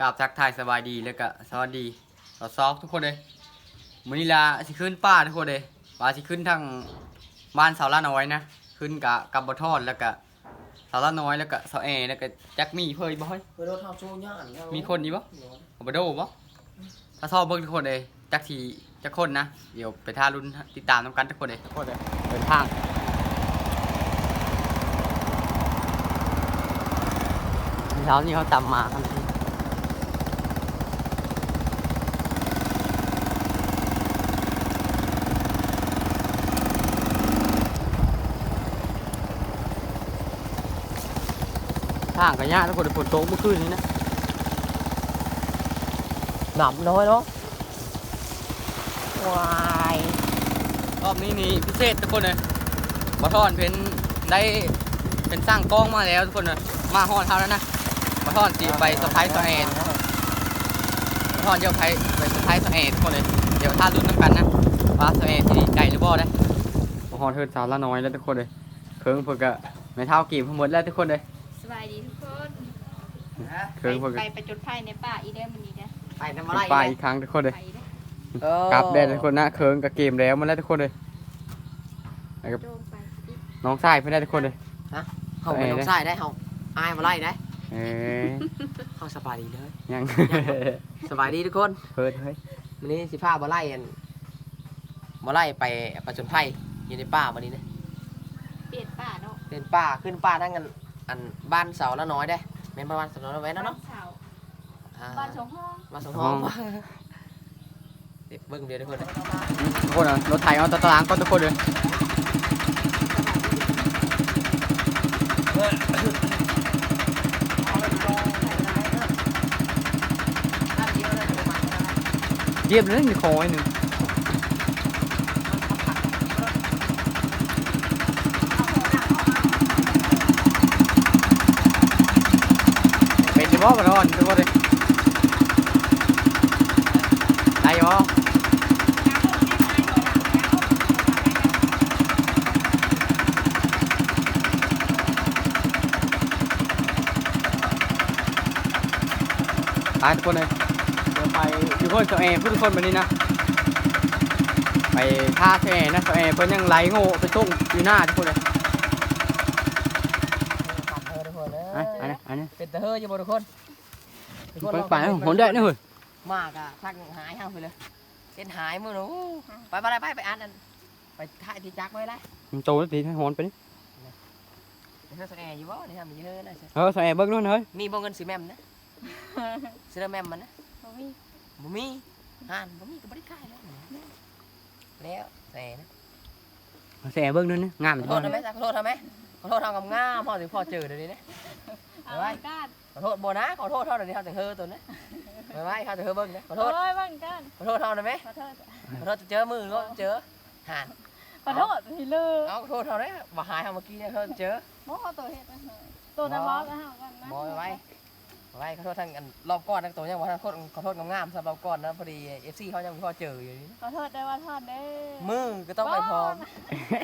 กราบทักทายสบายดีแล้วก็สวัสดีต่อซอกทุกคนเลยมื้อนี้ลาสิขึ้นป้าทุกคนเลยป้าสิขึ้นทางบ้านสาวละน้อยนะขึ้นกะกับบทอดแล้วก็สาวละน้อยแล้วก็สาวแอแล้วก็จักมีเพยบ่เฮ้ยเพื่อเราทำโชว์ย่านเามีคนอีกบ่เอาไปดูบ่ถ้าชอบเบิ่งทุกคนเลยจักทีจักคนนะเดี๋ยวไปท่ารุ่นติดตามน้ำกันทุกคนเลยทุกคนเลยเดินทางเช้านี้เขาตำมาทันที ทางก็ยากทุกคนเลยฝนตกเมื่อคืนนี้นะหนับน้อยเนาะวายรอบนี้นี่พิเศษทุกคนเลยบอทอนเป็นได้เป็นสร้างกล้องมาแล้วทุกคนเลยมาฮอนเท่านั้นนะบอทอนสีไปสไปซ์สแอนบอทอนเดี๋ยวไปไปสไปซ์สแอนทุกคนเลยเดี๋ยวท่ารุ่นน้ำกันนะว่าสแอนที่นี่ไก่หรือบ่ได้บอทอนเทิดสาวละน้อยแล้วทุกคนเลยเคิงเพิ่งกะไม่เท่ากีบทั้งหมดแล้วทุกคนเลยส บายดีทุกคนเคิงเพิ่งไปกะไปจุดไผ่ในป่าอีเด้อมันนี้นะไปทำเป็อะไรนปลาอีกครั้งทุกคนเลยไปเด้อเออกลับได้ทุกคนนะเคิงกับเกมแล้วมาแล้วทุกคนเลยนะครับโจมไปอีกน้องชายเพื่อนได้ทุกคนเลยเขาเป็นน้องชายได้เขาอายมาไล่ได้เอ้ยเขาสบายดีเลยยังสบายดีทุกคนเพิดเฮ้ยวันนี้สิพามาไล่กันมาไล่ไปประจนไผ่อยู่ในป่าวันนี้นะเปลี่ยนป่าเนาะเป็นป่าขึ้นป่าทั้งกัน อันบ้านเสาละน้อยได้แม่นบ้านเสาละน้อยไว้นะเนาะบ้สาวอ่บ้านสองห้องบ้านสองห้องเด็กเบิ้งเดียวทุกคนนะทุกคนอะรถไถเอาตะตารางก็ทุกคนเลยเยียบเลยมีคอยหนึ่ง เป็นจะบอกมาร้อนทุกคนเลยได้บ่ไปทุกคนเลยเดี๋ยวไปทุกคนเจ้าแอร์ทุกคนวันนี้นะ ไปท่าเจ้าแอร์นะเจ้าแอร์เพิ่นยังไหลโง่ไปส่งอยู่หน้าทุกคนเลย ขับเธอทุกคนเลย อันอันนี้อันนี้ เป็นตะเฮออยู่บ่ทุกคนทุกคนไปลองไปหนได้นะเฮ้ยมากอะทักหายห้างไปเลยเป็นหายมือหนูไปไปไปไปอ่านอันไปถ่ายที่จักไว้เลยมันโตแล้วตีให้หอนไปนี่เดี๋ยวเธอแอร์อยู่บ่นี่ทำเยอะนะเสียเออเจ้าแอร์เบิ้งนู่นเฮ้ยมีบ่เงินซื้อแมมนะซื้อแมมมันนะบ่มีบ่มีห่านบ่มีก็บ่ได้ขายแล้วแล้วแต่นะเจ้าแอร์เบิ้งนู่นนะงามขอจังโทษทำไหมขอโทษทำไหมขอโทษทำกับง่ามพ่อถึงพ่อเจอเดี๋ยวนี้นะ เอาไว้บ้านกันขอโทษบ่นะขอโทษเท่าเดี๋ยวนี้เท่าถึงเฮอตัวนะไม่ไหวเท่าถึงเฮอเบิ้งนะขอโทษโอ้ยบ้านกันขอโทษเท่าได้ไหมขอโทษขอโทษเจอมือก็เจอห่านขอโทษพี่เลือเอาขอโทษเท่าได้บ่หายเท่าเมื่อกี้เนี่ยเขาเจอบ่เอาตัวเฮ็ดนะเฮ้ยตัวน้ำร้อนนะฮะกันนะบอยไว้ ไว้ขอโทษทั้งอันรอบก้อนทั้งตัวยังว่าขอโทษขอโทษงามๆสำหรับรอบก้อนนะพอดีเอฟซีเขายังไม่พอเจออยู่นี่ขอโทษได้ว่าทอดเด้มือก็ต้องไปพร้อม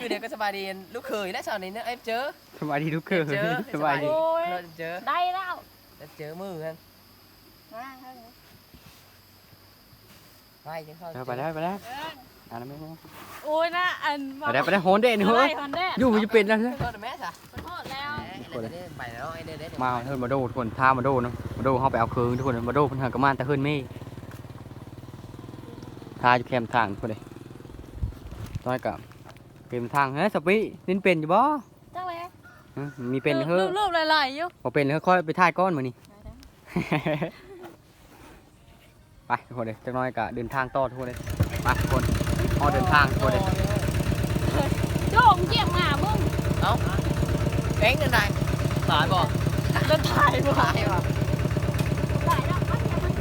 คือเดี๋ยวก็สบายดีลูกเขยและสาวนี้เนี่ยไอ้เจอสบายดีทุกคืนเจอสบายดีโอ้ยเราเจอได้แล้วจะเจอมือกันมาเฮ้ยไปยังเข้าเออไปแล้วไปแล้วเอิ้นอ่านไม่ไม่โอ้ยนะอันไปแล้วไปแล้วหอนได้นี่เฮ้ยฮอนเด้อยู่มันจะเป็นแล้วขนะอโทษแม่จ้ะขอโทษแล้วไปแล้วไอ้เด็ดมาเฮ้ยมาดูทุกคนท่ามาดูนะมาดูเขาไปเอาคืนทุกคนมาดูเพิ่นหากระมานแต่เฮิรนเม่ท่าอยู่แคมป์ทางทุกคนเลยต้อยกับเกมทางเฮ้ยสปีนินเป็นอยู่บ่จังเลยฮะมีเป็นเฮ้ยรูปๆหลายๆอยู่พอเป็นเฮ้ยค่อยไปถ่ายก้อนมานี่ไปทุกคนเลยจักหน้อยกะเดินทางต่อทุกคนเลยไปทุกคนพ อเดินทางทุกคนเลยโจงเจียมหมามึงเอ้าเอ็งกันไหนสายบ่จะถ่ายบ่สายบ่ถ่ายแล้วมันจะมัน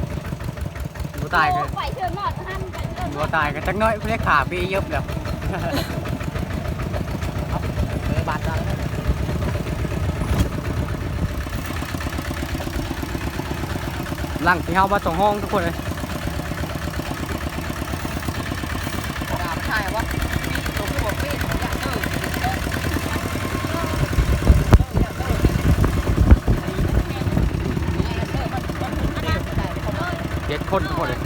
บ่ตายกันไปเชิญหมอดท่านไปเชิญหมบ่อดตายกันจักหน้อยเรียกขาปีเยบแล้วเออบาดแล้วหลังที่เฮามาตรงห้องทุกคนเลย ดาบใช่วะตัวผู้บอกพี่อยากเออ เคนทุกคนเลย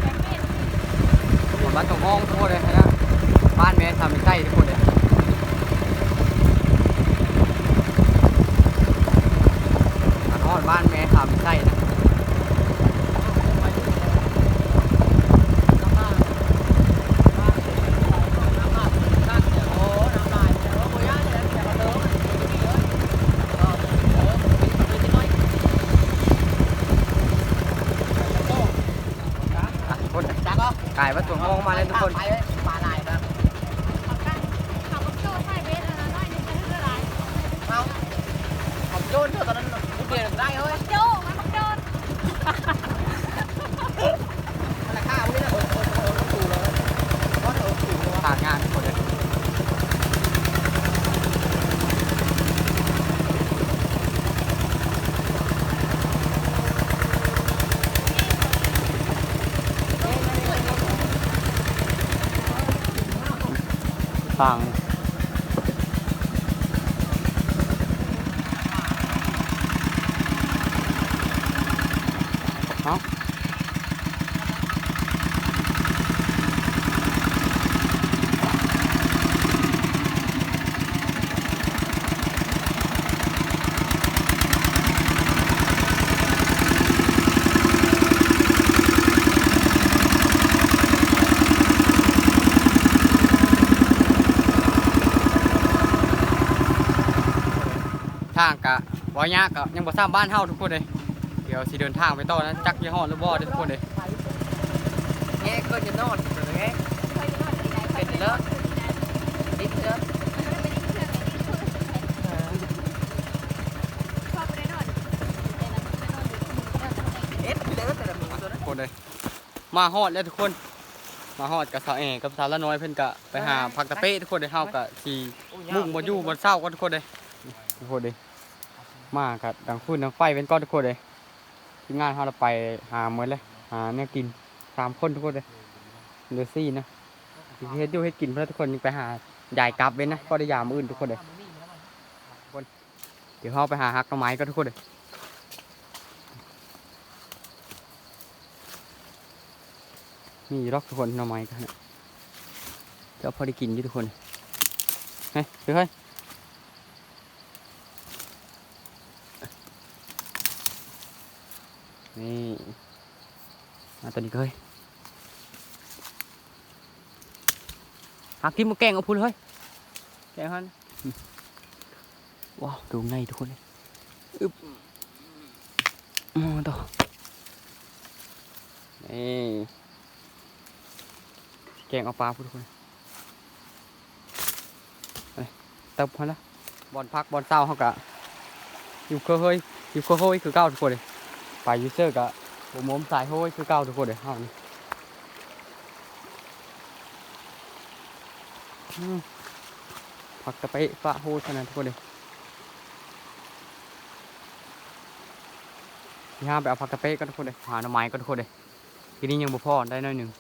หมู่บ้านตรงห้องทุกคนเลยนะบ้านแม่ทำเป็นใกล้ทุกคนเลยมาทอดบ้านแม่ทำเป็นใกล้นะ อะทุกคนกลายว่าตัวห้องมาเลยทุกคน ไปเลยปลาลายครับ ขับกันขับรถโจ้ใส่เบสอันนั้นน้อยหนึงจะเท่าไหร่ เอาผมโยนเธอตอนนั้นพูดเดียวได้เฮ้ย โจ้มันต้องโจ้ มันราคาเอาเลยนะเออเออเออถูกเลยก็เออถูกเลย ขาดงานทุกคนเลย ท กะวายากกะยังบ่ทราบบ้านเฮาทุกคนเลยเดี๋ยวสิเดินทางไปต่อนะจักยี่ห้อหรือบ่เด้อทุกคนเลยแง่ก็จะนอนเลยแง่เคยจะนอนที่ไหนเคยไปนอนที่ไหนดิบเยอะมันก็ไม่ได้เครื่องไม่ได้เครื่องชอบไปได้นอนแต่ละมันไปนอนอยู่ที่มึงแล้วจะทำไงเอ็ดไปเลยแต่ละหมูตัวนั้นทุกคนเลยมาฮอดแล้วทุกคน มาฮอดกับสาวเอกับสาวละน้อยเพิ่นกะไปหาผักตะเป้ทุกคนเลยเฮากะสิมุ่งบ่อยู่บ่เศร้ากันทุกคนเลยทุกคนเลย มากะดังฟื้นดังไฟเป็นก้อนทุกคนเลยทีมงานเฮาเราไปหาเมื้อเลยหาแนวกินสามคนทุกคนเลยเหลือซี่นะสิเฮ็ดอยู่เฮ็ดกินเพื่อทุกคนไปหายายกลับเว้นนะก็ได้ยามอื่นทุกคนเลยคนเดี๋ยวเราไปหาฮักหน่อไม้ก็ทุกคนเลยมีรอกทุกคนหน่อไม้กันนะเจ้าพอได้กินอยู่ทุกคนเฮ้ยเดี๋ยวเฮ้ย นี่มาตัวนี้เฮ้ยหักกินหมาแกงเอาพูดเลยแกงฮันว้าว ดูในทุกคนเลยอึบมองต่อนี่แกงเอาปลาพูดทุกคนไปเติบพอละบอลพักบอลเศร้าเขากะอยู่เคยเฮ้ยอยู่เคยเฮ้ยคือเก้าทุกคนเลย ไปยูเซอร์กะผมมมสายโฮ้ยคือเก้าทุกคนเลยเฮานี่ผักกะเปปะโฮ้ยขนาดทุกคนเลยพี่ห้ามไปเอาผักกะเปะก็ทุกคนเลยหาหน่อไม้ก็ทุกคนเลยทีนี้ยังบุพอได้น้อยหนึ่ง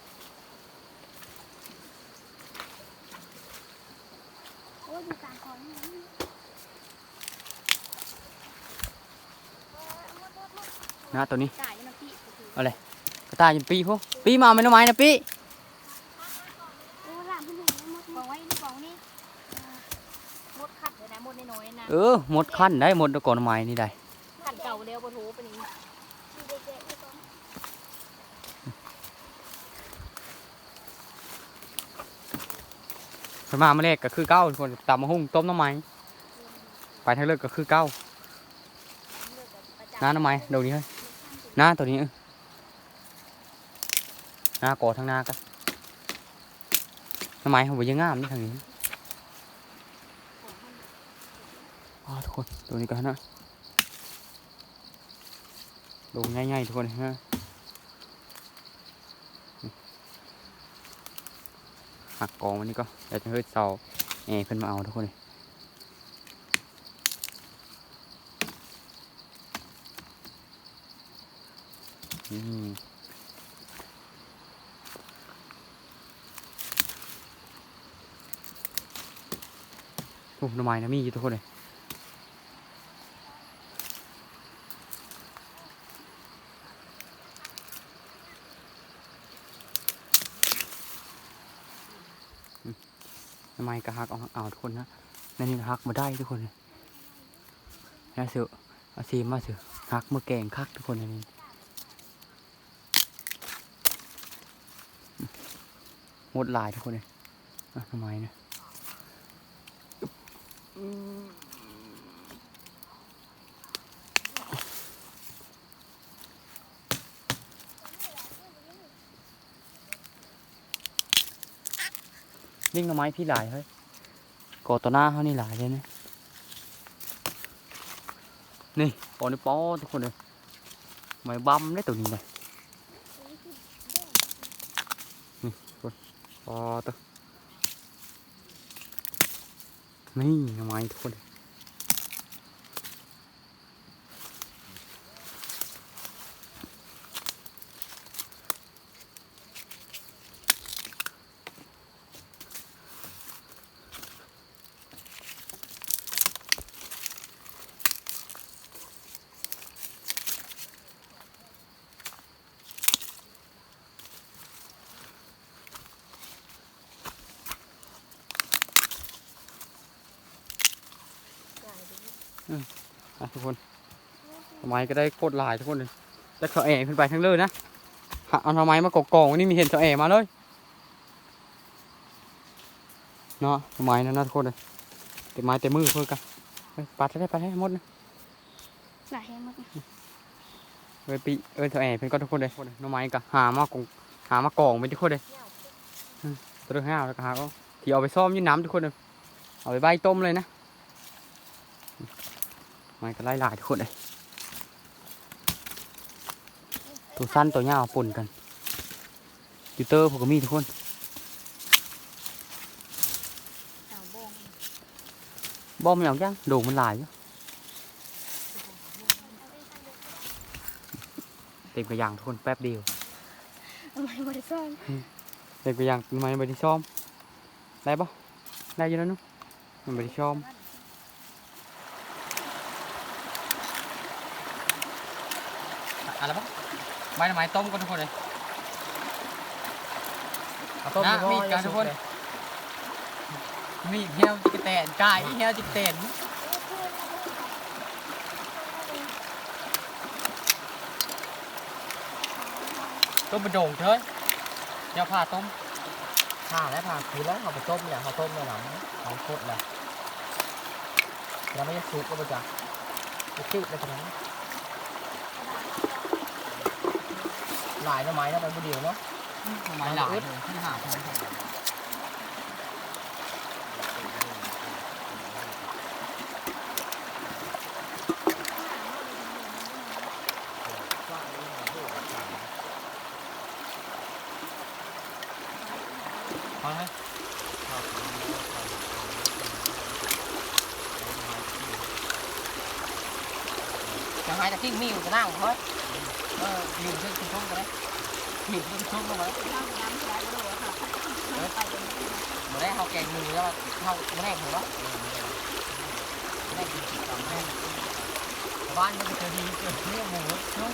โอ้ยดูการก่อนนี่ นะตัวนี้จ่ายยังมันพี่ก็คือกระต่ายยันปีพวกปีมาไม่หน่อไม้นะปีโอ้หลานพี่หนุ่มมดบอกไว้นี่บอกนี่มดขัดเลยนะมดน้อยๆนะเออหมดขั้นได้หมดก่อนหน่อไม้นี่ได้ขัดเก่าเร็วบนหูเป็นอย่างนี้ไปมาเมื่อแรกก็คือเก้าทุกคนตำมะฮุ่งต้มหน่อไม้ไปทางเลิกก็คือเก้าน้าหน่อไม้เดี๋ยวนี้เฮ้ย น้าตัวนี้เออน้ากอทางหน้ากันหน่อไม้เขาบอกยังงามนี่ทางนี้อ๋อทุกคนตัวนี้ก็นะดูง่ายๆทุกคนฮะหักกองวันนี้ก็เดี๋ยวจะเฮ็ดเสาเอเพิ่นมาเอาทุกคนเลย โอ้หน่ไม้นะมีอยู่ทุกคนเลยทำไมกระหักเอาเอาทุกคนนะนั่นนี่หักมาได้ทุกคนนะเสือเอาซีมาเสือหักมาแกงคักทุกคนนี่ ดหลายทุกคนเลยทำไมนะยิ่งหน่อไม้พี่หลายเฮ้ยก่อต่อหน้าเขานี่หลายเลยนะนี่ปอนี่ปอทุกคนเลยไม้บัมได้ตัวนี้เลยนี่คน อตัวนี่ทำไมทุกคน ทุกคนหน่อไม้ก็ได้โคตรหลายทุกคนเลยแล้วเขาแอบขึ้นไปทั้งเลยนะหาเอาหน่อไม้มากองๆไว้นี่มีเห็นเขาแอบมาเลยเนาะหน่อไม้นั่นนะทุกคนเลยเต็มไม้เต็มมือเพื่อกันเฮ้ยปัดให้ได้ปัดให้หมดนะหลายแห้งมากนะเอ้ยปีเอ้ยเขาแอบเพิ่นก็ทุกคนเลยหน่อไม้ก็หามากองหามากองไปทุกคนเลยอืมตัวเรื่องห้าวแล้วก็หาก็ที่เอาไปซ่อมอยี่น้ำทุกคนเลยเอาไปใบต้มเลยนะ ไม้ก็ไล่หลายทุกคนเลยตัวสั้นตัวยาวปนกันยูเตอร์ผมก็มีทุกคนสาวโบงบอมอย่างยังโด่งมันหลายอยู่เต็มกระยางทุกคนแป๊บเดียวทำไมบริสุทธิ์เต็มกระยางทำไมไม่ได้ซ่อมได้ปะได้อยังแล้วเนุ๊มันไม่ได้ซ่อม อะไรปะใบไม้ต้มกันทุกคนเลยเอาต้มนะอยู่บ่มีดกันทุกคน มีเหี้ยวจิกระแตนกายเหี้ยวจิกระแตนต้มเป็นโด่งเถอะเดี๋ยวผ่าต้มผ่าแล้วผ่าคือแล้วเอาไปต้มเนี่ยเขาต้มเนี่ยหลังเขาโคตรเลยแล้วไม่ได้ซุปก็ไปจ้ะไปติดเลยตรงนั้น หลายหน่อไม้นะไปบุเดียวเนาะไม้หลายที่หาทางพอไหมจะให้ตะกิ้งมีอยู่จะนั่งเฮ้ยเออยืนขึ้นขึ้นช่องกันเลยยืนขึ้น ช่องกันเลยน้ำน้ำสาไปเหมือนได้เขาแกงมือแล้วเขาไม่ได้ผมหรอไม่ได้กินตามแม่บ้านมันจะดีเกิดเรื่องหมูเนาะ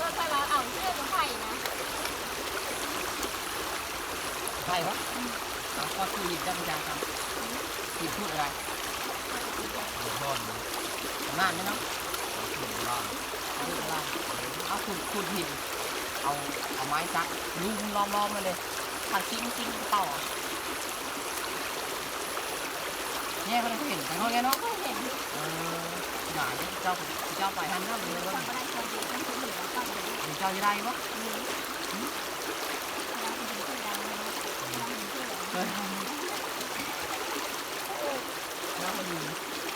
รถไฟมาเอาเชือกมาไผ่นะใช่ปะก็คือหยิบได้เป็นจานครับหยิบพูดอะไรนานไหมเนาะ เอาขุดขุดหิน เอาเอาไม้ซักลุมล้อมล้อมมาเลยผัดชิ้นชิ้นเต่าเนี่ยเขาได้เห็นแต่เขาแค่เนาะเห็นเออหนาเจ้าเจ้าไปทันเนาะเลยว่าทำอะไรคนดีทั้งคนเหลือก็เห็นเจ้าจะได้ปะมีเราเห็นเพื่อนเราเห็นเพื่อนเออแล้วมัน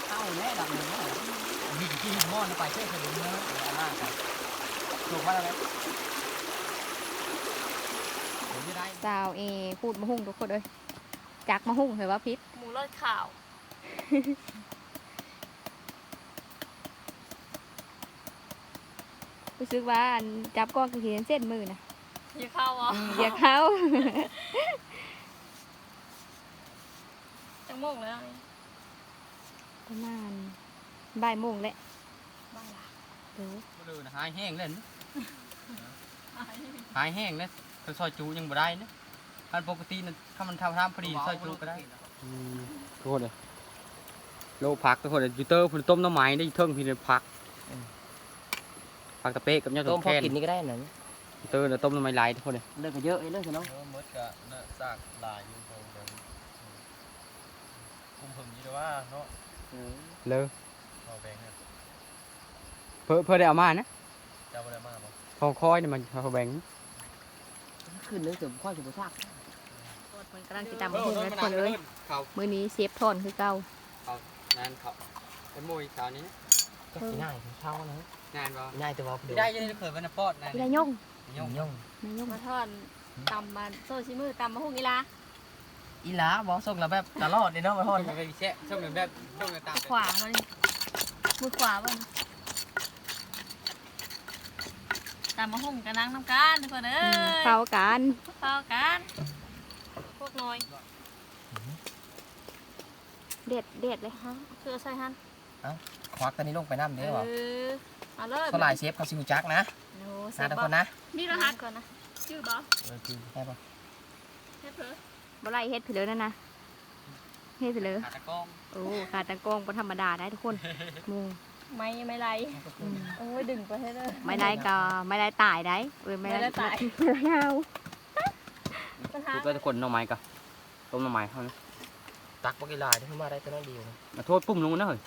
เอ้าแม่ดับหนึ่งเนาะ มีกี่หม้อไปเชื่อถือเนื้อเอามากครับถูกว่าอะไรผมจะได้สาวเอพูดมาหุ่งทุกคนเลยจักมาหุ่งเหรอว่าพิษหมูเลือดข่าวรู้สึกว่าอันจับก้อนกระเทียมเส้นมือนะอย่าเข้าอะอย่าเข้าจังโมงแล้วนี่ประมาณบ่ายโมงแหละ บ้าละเดี๋ยวก็ดูนะหายแห้งเล่นไอ้หายแห้งนะคือซอยจูยังบ่ได้นะอันปกตินะถ้ามันทำทำพอดีซอยจูก็ได้ทุกคนเลยโลพักทุกคนเลยยูเตอร์ผมต้มน้ำไม้ได้เทิงพี่เลยพักพักตะเป๊ะกับยอดต้ต้มมพอแค้นกินนี่ก็ได้นะยูเตอร์น่ะต้มน้ำไม้ลายทุกคนเลยเลิกกันเยอะเลยเลิกกันเนาะเออมดกะน่ะซากหลายอยู่ตรงนั้นคุมผมยี่แต่ว่าเนาะเลยเอาแบงค์เนี่ย เพื่อเพื่อได้เอามานะเจ้าบ่ได้มาบ่พอคอยเนี่ยมันพอแบ่งขึ้นนึกถึงข้อจุดซากมันกำลังติดตามหุ่งแล้วคนเลยเขามื้อนี้เซฟทอนคือเก่านั่นเขาไอ้มวยสาวนี้จะกินง่ายถึงเช้านะงานบ่ง่ายแต่ว่าไม่ได้ยังได้เผยวันนปอดนะพี่นายยงยงย่องนายยงมาทอดตำมาโซชิมือตำมาหุ่งอีลาอีหลาบอกส่งเราแบบตลอดเลยเนาะมาทอดมันก็แช่ช่วงแบบแบบช่วงต่างขวามันมือขวามัน ตำมาหุ่งกันนั่งน้ำกันทุกคนเอ้อืมยเข้ากันเข้ากันพวกน้อยเด็ดเด็ดเลยฮะคือใส่ฮันควักตัวนี้ลงไปน้ำเอเด้อบอกอเอาเลยสลายเชฟเขาซิวจักนะโอ้เสนะร็จทุกบ่คนนะมีรหัสก่อนนะชื่อบ่เออคือได้ปะเฮ็ดเถอะบ่ไล่เฮ็ดผิดเลยนั่นนะเฮ็ดผิดเลยขาตะกล้องโอ้ขาตะกล้องบ่ธรรมดาได้ทุกคนมุง ไม่ไม่ไรอืมโอ้ยดึงไปให้เลยไม่ได้ก็ไม่ได้ตายได้เอ้ยไม่ไม่ได้ตายไม่ได้เอาปัญหาดูไปทุกคนหน่อไม้กับต้มหน่อไม้เขานะตักปกีฬาที่ขึ้นมาได้ตัวนั้นดีอยู่นะมาโทษปุ่มลงนะเฮ้ย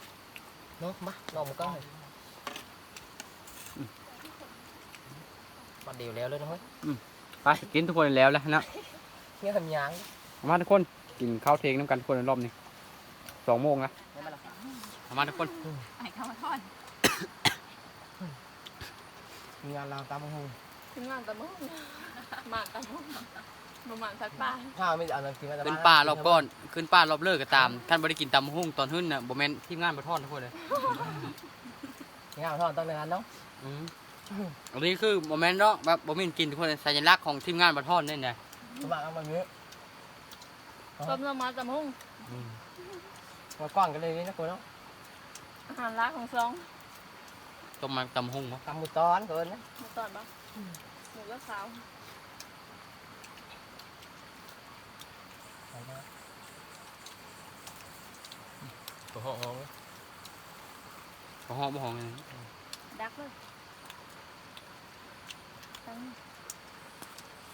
เนาะมาลองมันก็เลยมาเดียวแล้วเลยนะเฮ้ยไปกินทุกคนแล้วแล้วนะเฮียทำยางมาทุกคนกินข้าวเทงน้ำกันทุกคนรอบนี้ สองโมงนะได้ไหมล่ะมาทุกคนไอ้ข้าวมาทอดมีงานเราตามมาหูถึงงานตำมาหุ่งหมากตำมาหุ่งประมาณสักป้าข้าวไม่เอาเงินกินมาแต่ขึ้นป่ารอบก้อนขึ้นป่ารอบเลิกก็ตามท่านบริกินตำหุ่งตอนหึ่นน่ะโบแมนทีมงานมาทอดทุกคนเลยงานทอดต้องในนั้นเนาะอืมอันนี้คือโมเมนต์เนาะแบบโบแมนกินทุกคนเลยสัญลักษณ์ของทีมงานมาทอดนี่ไงสมัครเอามาเยอะต้มน้ำมันตำมา หุ่งมากว้างกันเลยนี่นะคุณเนาะอาหารรักของสองต้มมาตำหุ่งมั้งทำมือตอนเกินนะหมูตอนปะหมูก็สาวตัวห้องห้องขอห้องบ่ห้องเลยดักเลยตั้ง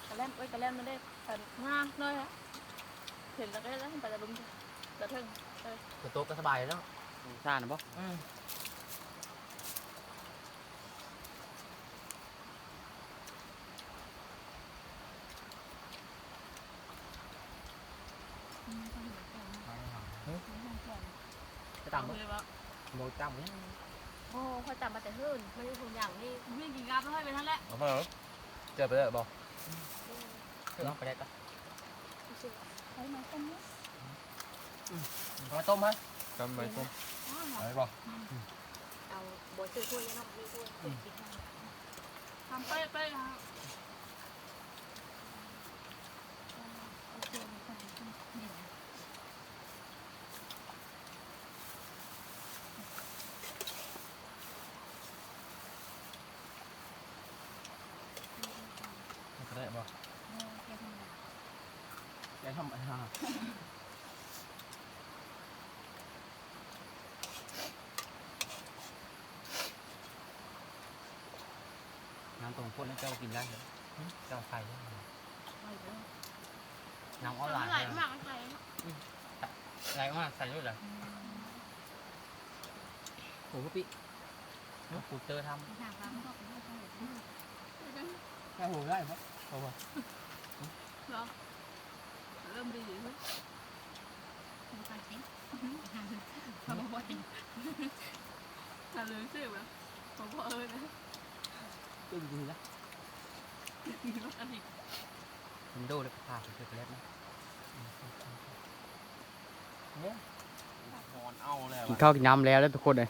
กระเล่นไว้ยกระเล่นมาได้แต่งาเลยฮะเห็นแล้วก็แล้วไปจะลุมจะถึง ตัวโต๊ะก็สบายเนาะซ่านะบ่จะต่ำมั้ยเลยปะโมต่ำเนี่ยโอ้เขาจับมาแต่หื่นไม่ได้ทุกอย่างนี่วิ่งกินกราฟแล้วให้ไปนั่นแหละเอามาเหรอเจอไปเลยบอกเนาะไปได้ก็ใช้ไม้ต้มเนี่ยมาต้มฮะ จำไปต้มไปบอกเอาบ่ซื้อถ้วยเนาะมีถ้วย ทำเป๊ะเป๊ะฮะ ก็ได้บอก แกทำอะไรฮะ น้ำตรงพวกนั้นเจ้ากินได้เหรอเจ้าไข่น้ำออนไลน์ไหลมากไหลไหลมากใส่ด้วยเหรอโหพี่คูเตอร์ทแค่หูได้ปะโอ้โหเริ่มดีเลยทำไว้ทำเลยสิแบบผมพอเออนะ ตึ้งดีนะอันนี้ำมันโดเลยผ่าไปเสร็จแล้วนะเนี่ยนอนเอาแล้วกินข้าวกินน้ำแล้วแล้วทุกคนเลย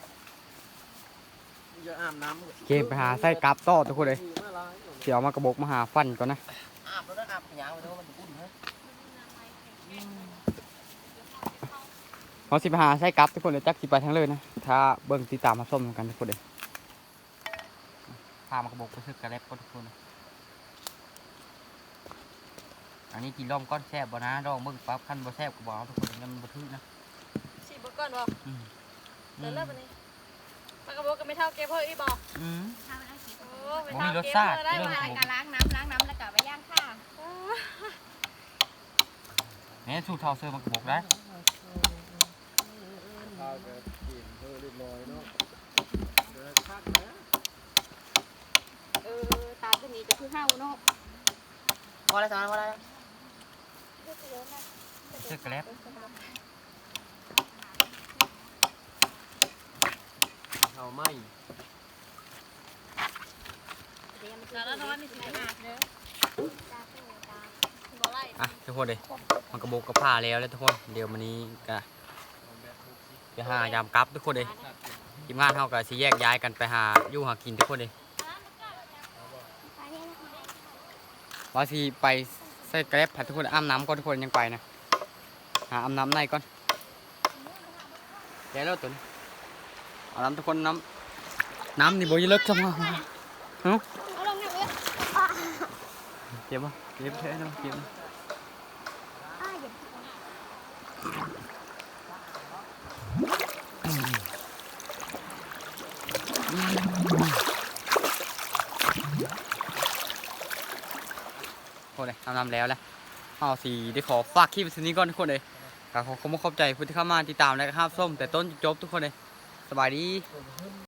จะอาบน้ำเกมไปหาไส้กราบต่อทุกคนเลยเดี๋ยวเอามากระบอกมาหาฟันก่อนนะอาบแล้วนะอาบยางไปดูมันจะอุ่นฮะเขาสิไปหาไส้กราบทุกคนเลยจักสิไปทั้งเลยนะถ้าเบิ่งติดตามมาส้มกันทุกคนเลย พามากระบอกไปซื้อกระเล็บก่อนทุกคนเลยอันนี้กินร่อมก้อนแซ่บบ่นะลองเบิ่งปั๊บคันบ่แซ่บก็บ่เอาทุกคนงั้นมันบ่ทึกนะฉีดเบก่อนบ่อืมเดินเลิกวันนี้มันก็บอกก็ไม่เท่าเก็บเพิ่มอีบอกอืมข้าวได้กี่โอ้คนไม่บ่มีเท่ารสเก็บชาติเพิ่มได้เรื่ไหมองแล้วก็ล้างน้ำล้างน้ำแล้วก็ไปย่างข้าวแม่สูตรเท่าเซอร์มันก็บอกได้ข้าวจะกินเพื่อเรียบร้อยเนาะเดี๋ยวพักนะเออตามตัวนี้จะคือห้าวเนาะพอแล้วสอนพอแล้วเสื้อกระแลบเอาไม่เดี๋ยวมันแล้วน้อยมีสีไหนหมานาเด้อจ้าตู้จ้าบอกไล่อะทุกคนเลยมันกระบอกกระผ้าแล้วแล้วทุกคนเดี๋ยวมันนี้ก็จะหายามกลับทุกคนเลยทีมงานเฮาก็สิแยกย้ายกันไปหาอยู่หากินทุกคนเลย ไปเนี่ยนะ ว่าสิไปใส่กระแลบผัดทุกคนอาบน้ำก่อนทุกคนยังไปนะหาอาบน้ำในก่อนเดี๋ยวเราตุนเอาน้ำทุกคนน้ำน้ำนี่บ่อยเลิกจังวะเอาลงเนี่ยเว้ยเจ็บปะเจ็บแท้เนาะเจ็บนะ อ้าวอย่า โอ้เลย ทำแล้วแหละเอาสีได้ขอฝากคลิปสิ่นี้ก่อนทุกคนเลยขอขอบคุณขอบใจผู้ที่เข้ามาติดตามและข้ามส้มแต่ต้นจบทุกคนเลยสบายดี